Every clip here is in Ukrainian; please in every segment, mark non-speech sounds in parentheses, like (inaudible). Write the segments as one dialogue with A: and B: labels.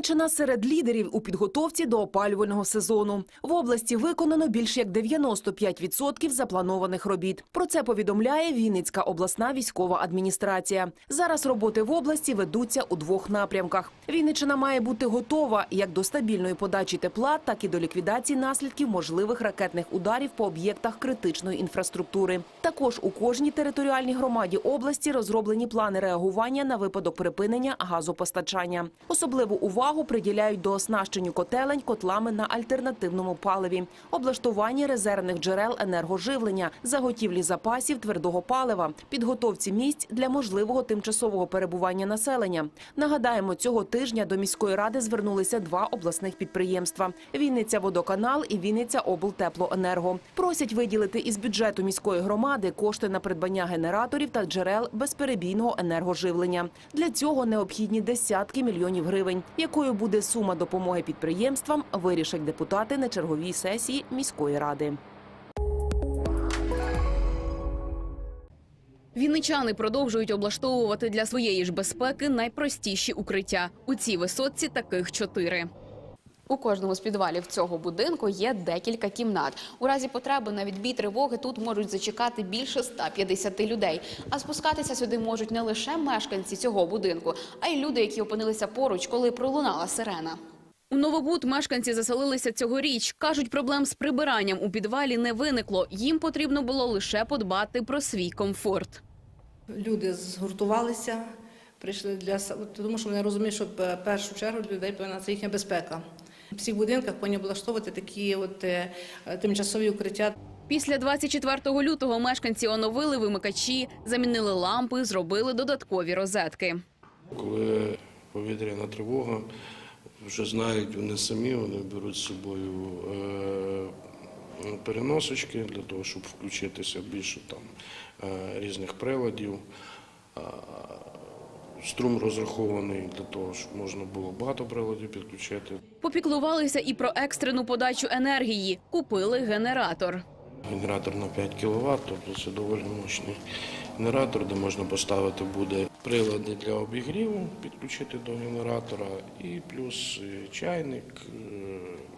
A: Вінничина серед лідерів у підготовці до опалювального сезону. В області виконано більш як 95% запланованих робіт. Про це повідомляє Вінницька обласна військова адміністрація. Зараз роботи в області ведуться у двох напрямках. Вінничина має бути готова як до стабільної подачі тепла, так і до ліквідації наслідків можливих ракетних ударів по об'єктах критичної інфраструктури. Також у кожній територіальній громаді області розроблені плани реагування на випадок припинення газопостачання. Особливу увагу приділяють до оснащенню котелень котлами на альтернативному паливі, облаштуванні резервних джерел енергоживлення, заготівлі запасів твердого палива, підготовці місць для можливого тимчасового перебування населення. Нагадаємо, цього тижня до міської ради звернулися два обласних підприємства: Вінниця водоканал і Вінниця облтеплоенерго. Просять виділити із бюджету міської громади кошти на придбання генераторів та джерел безперебійного енергоживлення. Для цього необхідні десятки мільйонів гривень. Якою буде сума допомоги підприємствам, вирішать депутати на черговій сесії міської ради.
B: Вінничани продовжують облаштовувати для своєї ж безпеки найпростіші укриття. У цій висотці таких чотири.
C: У кожному з підвалів цього будинку є декілька кімнат. У разі потреби на відбій тривоги тут можуть зачекати більше 150 людей. А спускатися сюди можуть не лише мешканці цього будинку, а й люди, які опинилися поруч, коли пролунала сирена.
B: У Новобуд мешканці заселилися цьогоріч. Кажуть, проблем з прибиранням у підвалі не виникло. Їм потрібно було лише подбати про свій комфорт.
D: Люди згуртувалися, прийшли для тому, що вони розуміють, що в першу чергу людей повинна це їхня безпека. В всіх будинках повинні облаштовувати такі от е, тимчасові укриття.
B: Після 24 лютого мешканці оновили вимикачі, замінили лампи, зробили додаткові розетки.
E: Коли повітряна тривога, вже знають вони самі, вони беруть з собою е, переносочки для того, щоб включитися більше там е, різних приладів. Струм розрахований для того, щоб можна було багато приладів підключити.
B: Попіклувалися і про екстрену подачу енергії. Купили генератор.
E: Генератор на 5 кВт, тобто це доволі мощний генератор, де можна поставити буде прилади для обігріву, підключити до генератора, і плюс е, чайник, е,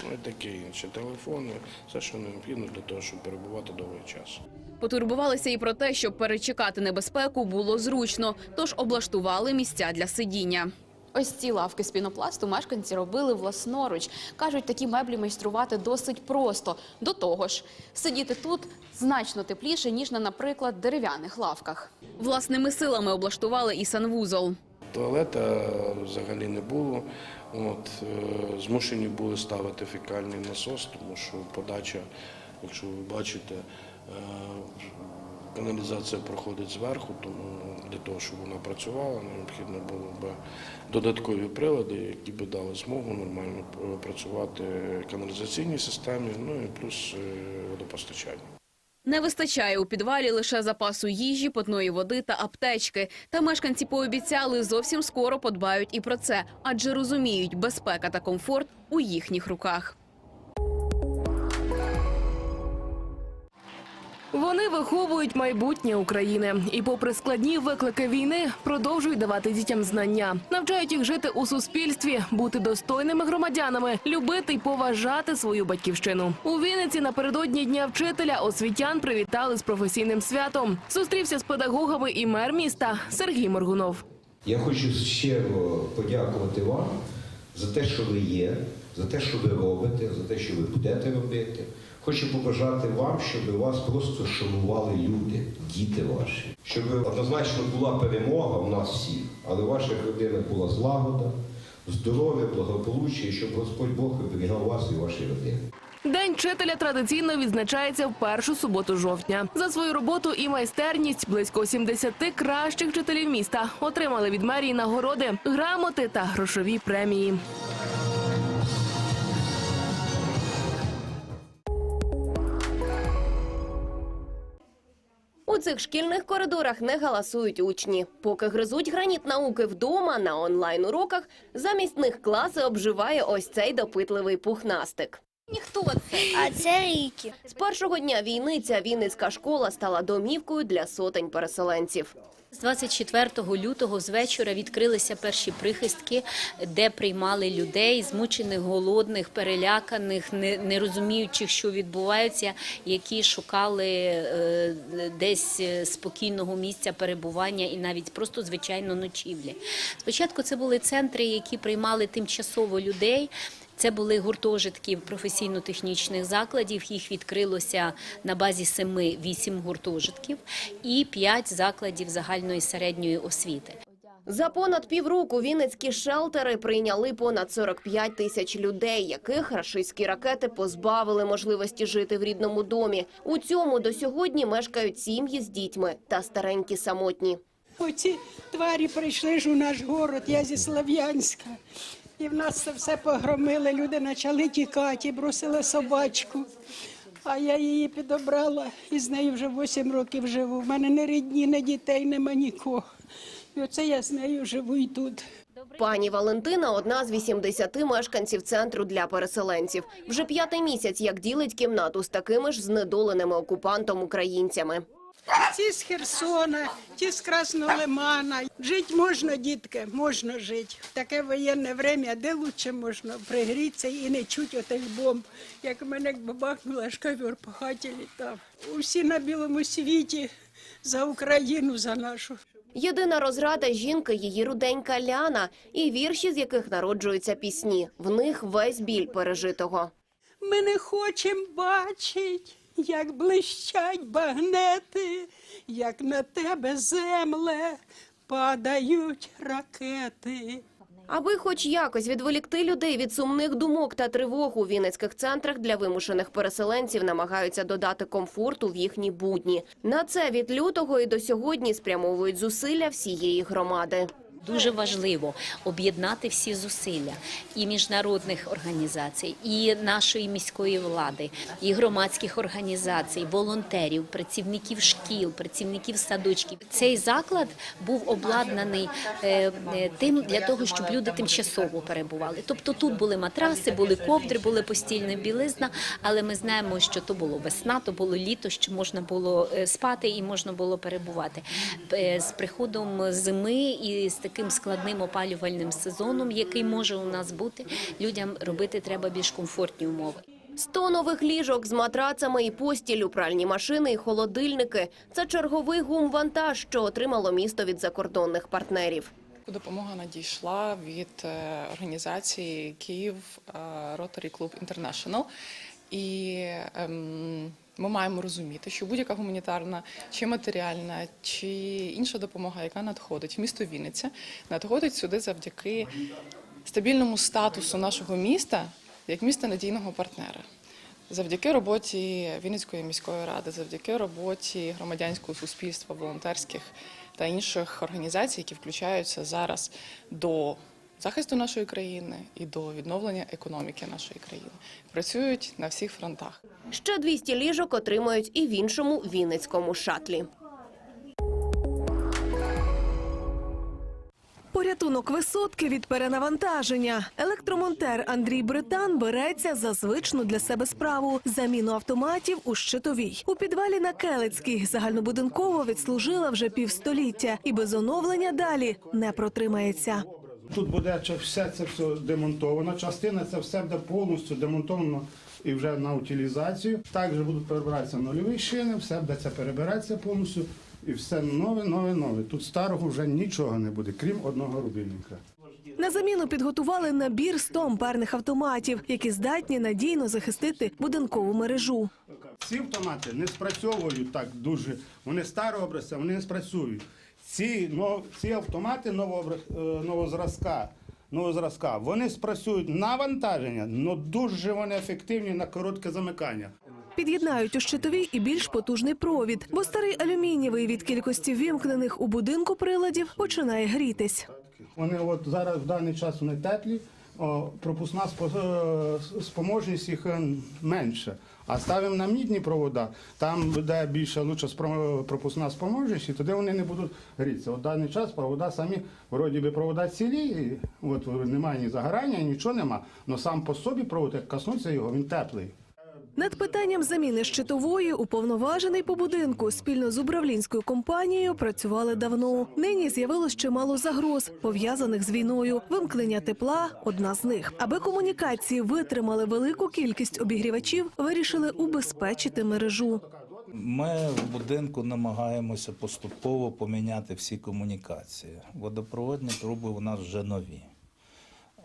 E: ну і таке інше, телефони, все, що необхідно для того, щоб перебувати довгий час.
B: Потурбувалися і про те, щоб перечекати небезпеку було зручно, тож облаштували місця для сидіння.
C: Ось ці лавки з пінопласту мешканці робили власноруч. Кажуть, такі меблі майструвати досить просто. До того ж, сидіти тут значно тепліше, ніж на, наприклад, дерев'яних лавках.
B: Власними силами облаштували і санвузол.
E: Туалета взагалі не було. От, е, змушені були ставити фекальний насос, тому що подача, якщо ви бачите, е, каналізація проходить зверху, тому для того, щоб вона працювала, необхідно було б додаткові прилади, які б дали змогу нормально е, працювати каналізаційній системі, ну і плюс е, водопостачання.
B: Не вистачає у підвалі лише запасу їжі, питної води та аптечки. Та мешканці пообіцяли зовсім скоро подбають і про це, адже розуміють, безпека та комфорт у їхніх руках.
A: Вони виховують майбутнє України і, попри складні виклики війни, продовжують давати дітям знання, навчають їх жити у суспільстві, бути достойними громадянами, любити й поважати свою батьківщину. У Вінниці напередодні дня вчителя освітян привітали з професійним святом. Зустрівся з педагогами і мер міста Сергій Моргунов.
F: Я хочу щиро подякувати вам за те, що ви є, за те, що ви робите, за те, що ви будете робити. Хочу побажати вам, щоб вас просто шанували люди, діти ваші. Щоб однозначно була перемога у нас всіх, але в ваших родинах була злагода, здоров'я, благополуччя, і щоб Господь Бог оберігав вас і ваші родини.
A: День вчителя традиційно відзначається в першу суботу жовтня. За свою роботу і майстерність близько 70 кращих вчителів міста отримали від мерії нагороди, грамоти та грошові премії.
G: Цих шкільних коридорах не галасують учні. Поки гризуть граніт науки вдома на онлайн-уроках, замість них класи обживає ось цей допитливий пухнастик. Ніхто це.
H: А це Рікі.
G: З першого дня війни ця Вінницька школа стала домівкою для сотень переселенців.
H: З 24 лютого з вечора відкрилися перші прихистки, де приймали людей, змучених, голодних, переляканих, не, розуміючих, що відбувається, які шукали е, десь е, спокійного місця перебування і навіть просто звичайно ночівлі. Спочатку це були центри, які приймали тимчасово людей. Це були гуртожитки професійно-технічних закладів. Їх відкрилося на базі 7-8 гуртожитків і 5 закладів загальної середньої освіти.
G: За понад півроку вінницькі шелтери прийняли понад 45 тисяч людей, яких рашистські ракети позбавили можливості жити в рідному домі. У цьому до сьогодні мешкають сім'ї з дітьми та старенькі самотні.
I: Оці тварі прийшли ж у наш город, я зі Слов'янська. І в нас це все погромили, люди почали тікати, бросили собачку. А я її підобрала і з нею вже 8 років живу. В мене не рідні, не дітей, нема нікого. І оце я з нею живу і тут.
G: Пані Валентина – одна з 80 мешканців центру для переселенців. Вже п'ятий місяць, як ділить кімнату з такими ж знедоленими окупантом українцями.
I: Ті з Херсона, ті з Красного Лимана. Жити можна, дітки, можна жити. В таке воєнне время, де лучше можна пригрітися і не чути отих бомб. Як мене бабахнула, аж ковер по хаті літав. Усі на білому світі за Україну, за нашу.
G: Єдина розрада жінки – її руденька Ляна і вірші, з яких народжуються пісні. В них весь біль пережитого.
I: Ми не хочемо бачить, як блищать багнети, як на тебе земле падають ракети.
G: Аби хоч якось відволікти людей від сумних думок та тривог у вінницьких центрах для вимушених переселенців намагаються додати комфорту в їхні будні. На це від лютого і до сьогодні спрямовують зусилля всієї громади.
H: Дуже важливо об'єднати всі зусилля і міжнародних організацій, і нашої міської влади, і громадських організацій, волонтерів, працівників шкіл, працівників садочків. Цей заклад був обладнаний е, е, тим для того, щоб люди тимчасово перебували. Тобто тут були матраси, були ковдри, були постільна білизна, але ми знаємо, що то було весна, то було літо, що можна було е, спати і можна було перебувати. З приходом зими і з таким складним опалювальним сезоном, який може у нас бути, людям робити треба більш комфортні умови.
G: Сто нових ліжок з матрацами і постілю, пральні машини і холодильники – це черговий гум-вантаж, що отримало місто від закордонних партнерів.
J: Допомога надійшла від е, організації Київ Rotary Club International. І ем, ми маємо розуміти, що будь-яка гуманітарна чи матеріальна, чи інша допомога, яка надходить в місто Вінниця, надходить сюди завдяки стабільному статусу нашого міста як міста надійного партнера. Завдяки роботі Вінницької міської ради, завдяки роботі громадянського суспільства, волонтерських та інших організацій, які включаються зараз до захисту нашої країни і до відновлення економіки нашої країни, працюють на всіх фронтах.
G: Ще 200 ліжок отримають і в іншому вінницькому шатлі.
K: Порятунок висотки від перенавантаження. Електромонтер Андрій Британ береться за звичну для себе справу заміну автоматів у щитовій. У підвалі на Келицькій загальнобудинково відслужила вже півстоліття і без оновлення далі не протримається.
L: Тут буде все це все демонтовано. Частина це все буде повністю демонтовано і вже на утилізацію. Також будуть перебиратися нульові шини, все буде це перебиратися повністю. І все нове, нове, нове. Тут старого вже нічого не буде, крім одного рубільника.
K: На заміну підготували набір 100 амперних автоматів, які здатні надійно захистити будинкову мережу.
L: Ці автомати не спрацьовують так дуже. Вони старого образця, вони не спрацюють. Ці, но- ці автомати е, новозразка, новозразка, вони спрацюють на вантаження, але дуже вони ефективні на коротке замикання.
K: Під'єднають у щитовій і більш потужний провід, бо старий алюмінієвий від кількості вімкнених у будинку приладів починає грітись.
L: Вони от зараз в даний час вони теплі, пропускна е, спроможність їх е, менше. А ставимо на мідні провода, там буде більше лучше пропускна спроможність, і туди вони не будуть грітися. От даний час провода самі, вроді би провода цілі, от немає ні загорання, нічого нема. але сам по собі провод, як коснуться його, він теплий.
K: Над питанням заміни щитової уповноважений по будинку спільно з управлінською компанією працювали давно. Нині з'явилось чимало загроз, пов'язаних з війною. Вимкнення тепла одна з них. Аби комунікації витримали велику кількість обігрівачів, вирішили убезпечити мережу.
M: Ми в будинку намагаємося поступово поміняти всі комунікації. Водопроводні труби у нас вже нові.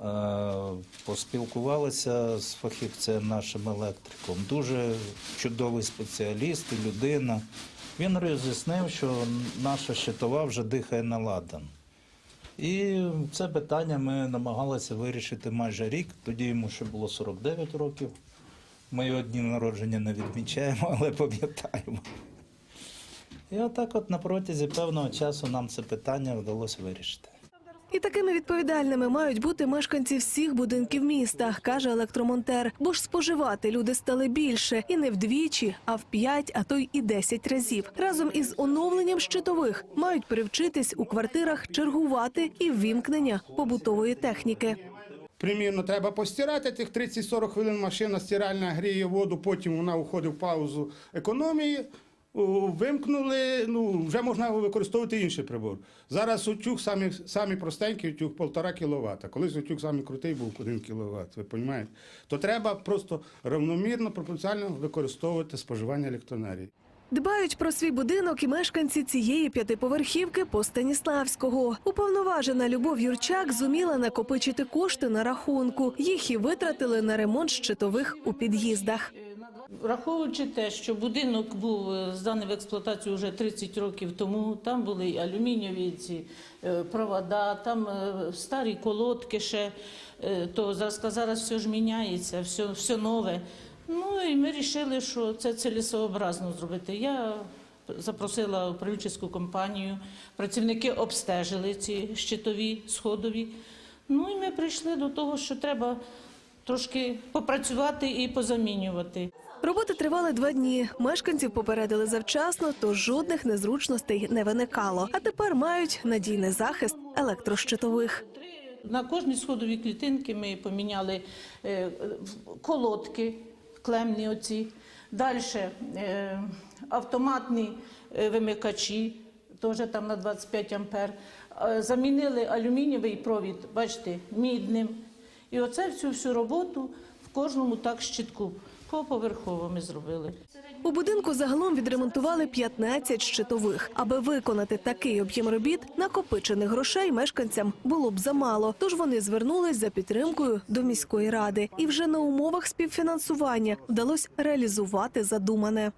M: Е, Поспілкувалися з фахівцем нашим електриком. Дуже чудовий спеціаліст і людина. Він роз'яснив, що наша щитова вже дихає на ладан. І це питання ми намагалися вирішити майже рік. Тоді йому ще було 49 років. Ми його дні народження не відмічаємо, (laughs) але пам'ятаємо. І отак от на протязі певного часу нам це питання вдалося вирішити.
K: І такими відповідальними мають бути мешканці всіх будинків міста, каже електромонтер. Бо ж споживати люди стали більше і не вдвічі, а в п'ять, а то й і десять разів. Разом із оновленням щитових мають привчитись у квартирах чергувати і ввімкнення побутової техніки.
L: Примірно, треба постирати тих 30-40 хвилин машина стиральна гріє воду, потім вона уходить в паузу економії. Вимкнули, ну вже можна використовувати інший прибор. Зараз утюг самі, самі простенький утюг 1,5 кВт. Колись утюг самий крутий був 1 кВт, ви розумієте? То треба просто равномірно, пропорціонально використовувати споживання електроенергії.
K: Дбають про свій будинок і мешканці цієї п'ятиповерхівки по Станіславського. Уповноважена Любов Юрчак зуміла накопичити кошти на рахунку. Їх і витратили на ремонт щитових у під'їздах.
N: Враховуючи те, що будинок був е, зданий в експлуатацію вже 30 років тому, там були і алюмінієві ці е, провода, там е, старі колодки ще, то зараз, зараз все ж міняється, все, все нове. Ну і ми вирішили, що це цілесообразно зробити. Я запросила управлінську компанію, працівники обстежили ці щитові, сходові. Ну і ми прийшли до того, що треба трошки попрацювати і позамінювати.
K: Роботи тривали два дні. Мешканців попередили завчасно, тож жодних незручностей не виникало. А тепер мають надійний захист електрощитових.
N: На кожній сходовій клітинки ми поміняли е, колодки, клемні оці. Далі е, автоматні е, вимикачі, теж там на 25 ампер. Замінили алюмінієвий провід, бачите, мідним. І оце всю всю роботу в кожному так щитку. Поповерхово ми зробили.
K: У будинку загалом відремонтували 15 щитових. Аби виконати такий об'єм робіт, накопичених грошей мешканцям було б замало. Тож вони звернулись за підтримкою до міської ради. І вже на умовах співфінансування вдалося реалізувати задумане.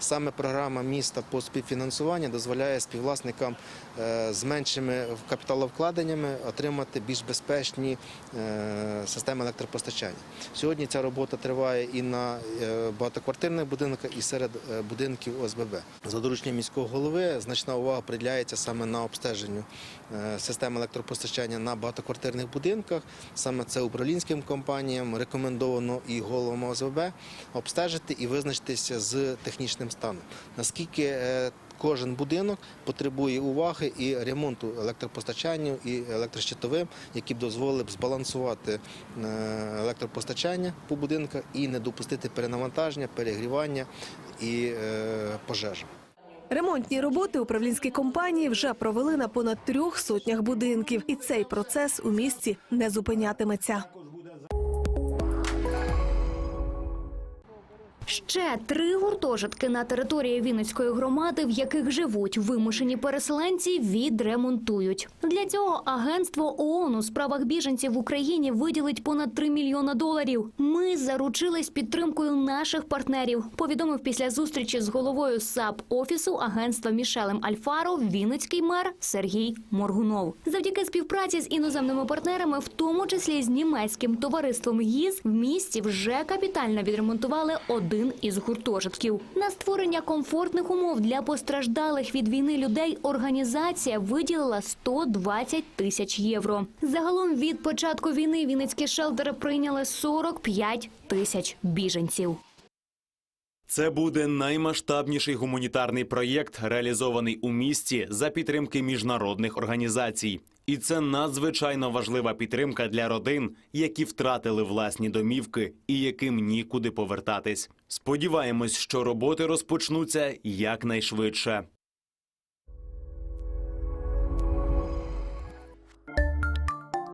O: Саме програма міста по співфінансуванню дозволяє співвласникам е, з меншими капіталовкладеннями отримати більш безпечні е, системи електропостачання. Сьогодні ця робота триває і на е, багатоквартирних будинках, і серед будинків ОСББ. За дорученням міського голови значна увага приділяється саме на обстеженню системи електропостачання на багатоквартирних будинках. Саме це управлінським компаніям рекомендовано і головам ОСББ обстежити і визначитися з технічним станом. Наскільки е, кожен будинок потребує уваги і ремонту електропостачанню і електрощитовим, які б дозволили б збалансувати е, електропостачання по будинках і не допустити перенавантаження, перегрівання і е, пожежі.
K: Ремонтні роботи управлінські компанії вже провели на понад трьох сотнях будинків, і цей процес у місті не зупинятиметься.
P: Ще три гуртожитки на території Вінницької громади, в яких живуть вимушені переселенці, відремонтують. Для цього агентство ООН у справах біженців в Україні виділить понад 3 мільйона доларів. Ми заручились підтримкою наших партнерів. Повідомив після зустрічі з головою САП офісу агентства Мішелем Альфаро Вінницький мер Сергій Моргунов. Завдяки співпраці з іноземними партнерами, в тому числі з німецьким товариством ГІЗ, в місті вже капітально відремонтували один із гуртожитків. На створення комфортних умов для постраждалих від війни людей організація виділила 120 тисяч євро. Загалом від початку війни вінницькі шелтери прийняли 45 тисяч біженців.
Q: Це буде наймасштабніший гуманітарний проєкт, реалізований у місті за підтримки міжнародних організацій. І це надзвичайно важлива підтримка для родин, які втратили власні домівки і яким нікуди повертатись. Сподіваємось, що роботи розпочнуться якнайшвидше.